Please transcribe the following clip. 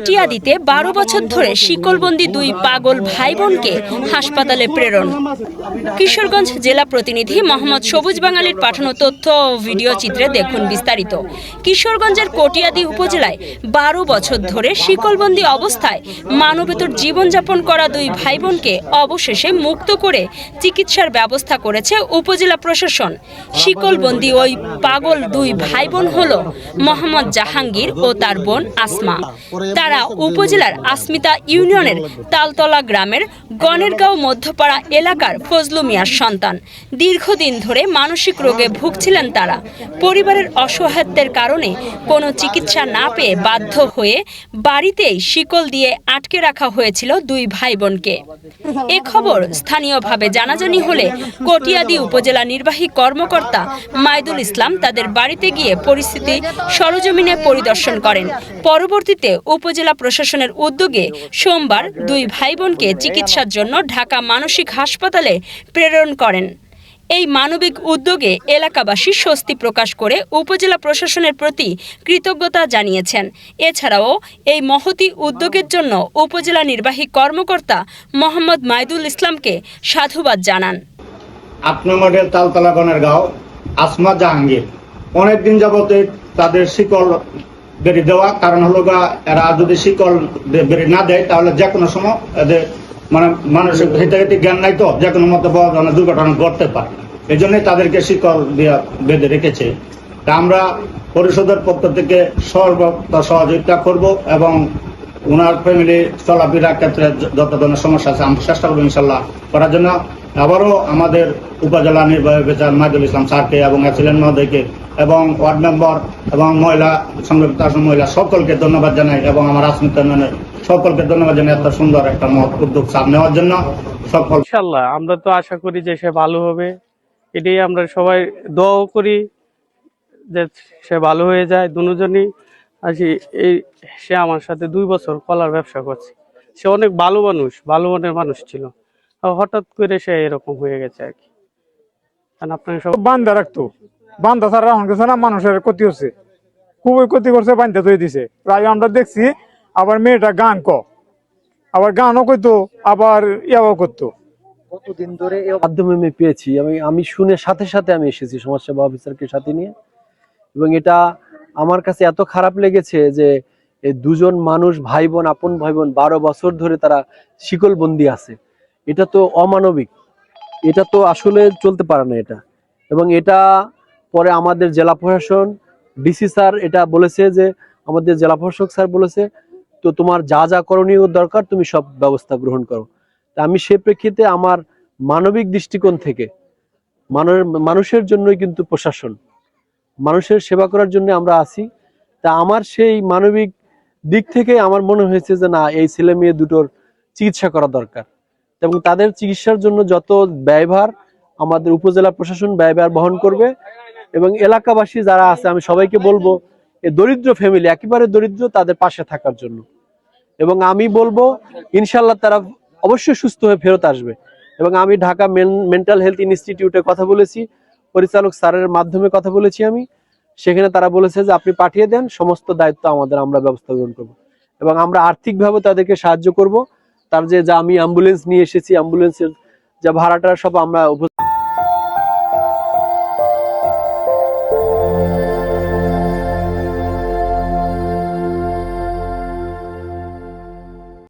কটিয়াদিতে বারো বছর ধরে শিকলবন্দি দুই পাগল ভাই বোনকে হাসপাতালে প্রেরণ। কিশোরগঞ্জ জেলা প্রতিনিধি মোহাম্মদ সবুজ বাঙালির পাঠানো তথ্য ও ভিডিও চিত্রে দেখুন বিস্তারিত। কিশোরগঞ্জের কটিয়াদি উপজেলায় বারো বছর ধরে শিকলবন্দি অবস্থায় মানবেতর জীবনযাপন করা দুই ভাই বোনকে অবশেষে মুক্ত করে চিকিৎসার ব্যবস্থা করেছে উপজেলা প্রশাসন। শিকলবন্দি ওই পাগল দুই ভাই বোন হল মোহাম্মদ জাহাঙ্গীর ও তার বোন আসমা। তারা উপজেলার আসমিতা ইউনিয়নের তালতলা গ্রামের গণেরগাঁও মধ্যপাড়া এলাকার ফজলু মিয়ার সন্তান। দীর্ঘদিন ধরে মানসিক রোগে ভুগছিলেন তারা। পরিবারের অসহায়ত্বের কারণে কোনো চিকিৎসা না পেয়ে বাধ্য হয়ে বাড়িতেই শিকল দিয়ে আটকে রাখা হয়েছিল দুই ভাই বোনকে এ খবর স্থানীয়ভাবে জানাজানি হলে কটিয়াদি উপজেলা নির্বাহী কর্মকর্তা মাইদুল ইসলাম তাদের বাড়িতে গিয়ে পরিস্থিতি সরজমিনে পরিদর্শন করেন। পরবর্তীতে উপজেলা প্রশাসনের উদ্যোগে সোমবার দুই ভাই বোনকে চিকিৎসার জন্য ঢাকা মানসিক হাসপাতালে প্রেরণ করেন। এই মানবিক উদ্যোগে এলাকাবাসী স্বস্তি প্রকাশ করে উপজেলা প্রশাসনের প্রতি কৃতজ্ঞতা জানিয়েছেন। এছাড়াও এই মহতি উদ্যোগের জন্য উপজেলা নির্বাহী কর্মকর্তা মোহাম্মদ মাইদুল ইসলামকে সাধুবাদ জানান। আট নম্বরের তালতলা গণের গাঁও আসমা জাহাঙ্গীর। অনেকদিন যাবতে তাদের শিকল বেরিয়ে দেওয়া। কারণ হলো গা, এরা যদি শিকল বেড়ে না দেয়, তাহলে যে কোনো সময় এদের মানে মানুষের হিতাহিতি জ্ঞান নাই তো, যে কোনো মতো বড় দুর্ঘটনা ঘটতে পারে এই জন্যই তাদেরকে শিকল দিয়ে বেঁধে রেখেছে। তা আমরা পরিষদের পক্ষ থেকে সর্ব সহযোগিতা করব এবং ওনার ফ্যামিলি চলাফেরার ক্ষেত্রে যত ধরনের সমস্যা আছে, আমরা চেষ্টা করব ইনশাল্লাহ করার জন্য। আবারও আমাদের উপজেলা নির্বাহী বিচার মাহিদুল ইসলাম স্যারকে এবং অ্যাসিলেন্ট মহোদয়কে এবং ওয়ার্ড মেম্বার এবং মহিলা সংরক্ষিত আসন মহিলা সকলকে ধন্যবাদ জানাই এবং আমার আসমিত সকলকে ধন্যবাদ জানাই এত সুন্দর একটা মহৎ উদ্যোগ সামনে নেওয়ার জন্য। সকল ইনশাল্লাহ, আমরা তো আশা করি যে সে ভালো হবে। এটাই আমরা সবাই দোয়াও করি যে সে ভালো হয়ে যায়, দুজনই আর কি এই সে আমার সাথে দুই বছর কলার ব্যবসা করছে। সে অনেক ভালো মানুষ ভালো মনের মানুষ ছিল। আর হঠাৎ করে সে এরকম হয়ে গেছে আর কি। কারণ আপনাকে সব বান্ধা রাখতো। বান্ধা ছাড়া রাখুন গেছে না মানুষের ক্ষতি হচ্ছে। খুবই ক্ষতি করছে বান্ধা তৈরি দিছে। প্রায় আমরা দেখছি আবার মেয়েটা গান ক। আবার গানও কইতো আবার ইয়াও করতো। কতদিন ধরে এ মাধ্যমে আমি পেয়েছি। আমি আমি শুনে সাথে সাথে আমি এসেছি সমাজসেবা অফিসারকে সাথে নিয়ে। এবং এটা আমার কাছে এত খারাপ লেগেছে যে দুজন মানুষ ভাই বোন আপন ভাই বোন বারো বছর ধরে তারা শিকলবন্দি আছে। এটা তো অমানবিক। এটা তো আসলে চলতে পারে না এটা। এবং এটা পরে আমাদের জেলা প্রশাসন, ডিসি স্যার এটা বলেছে যে, আমাদের জেলা প্রশাসক স্যার বলেছে, তো তোমার যা যা করণীয় দরকার, তুমি সব ব্যবস্থা গ্রহণ করো। তা আমি সে প্রেক্ষিতে আমার মানবিক দৃষ্টিকোণ থেকে মানুষের জন্যই কিন্তু প্রশাসন। মানুষের সেবা করার জন্য আমরা আছি। তা আমার সেই মানবিক দিক থেকে আমার মনে হয়েছে যে না, এই ছেলে মেয়ে দুটোর চিকিৎসা করা দরকার। এবং তাদের চিকিৎসার জন্য যত ব্যয়ভার আমাদের উপজেলা প্রশাসন ব্যয়ভার বহন করবে এবং এলাকাবাসী যারা আছে, আমি সবাইকে বলব এই দরিদ্র ফ্যামিলি একেবারে দরিদ্র তাদের পাশে থাকার জন্য। এবং আমি বলব ইনশাল্লাহ তারা অবশ্যই সুস্থ হয়ে ফেরত আসবে। এবং আমি ঢাকা মেন্টাল হেলথ ইনস্টিটিউটে কথা বলেছি। পরিচালক স্যারের মাধ্যমে কথা বলেছি আমি। সেখানে তারা বলেছে যে আপনি পাঠিয়ে দেন, সমস্ত দায়িত্ব আমাদের, আমরা ব্যবস্থা গ্রহণ করব। এবং আমরা আর্থিকভাবে তাদেরকে সাহায্য করব। তার যে, যা আমি অ্যাম্বুলেন্স নিয়ে এসেছি অ্যাম্বুলেন্সের যা ভাড়াটা সব আমরা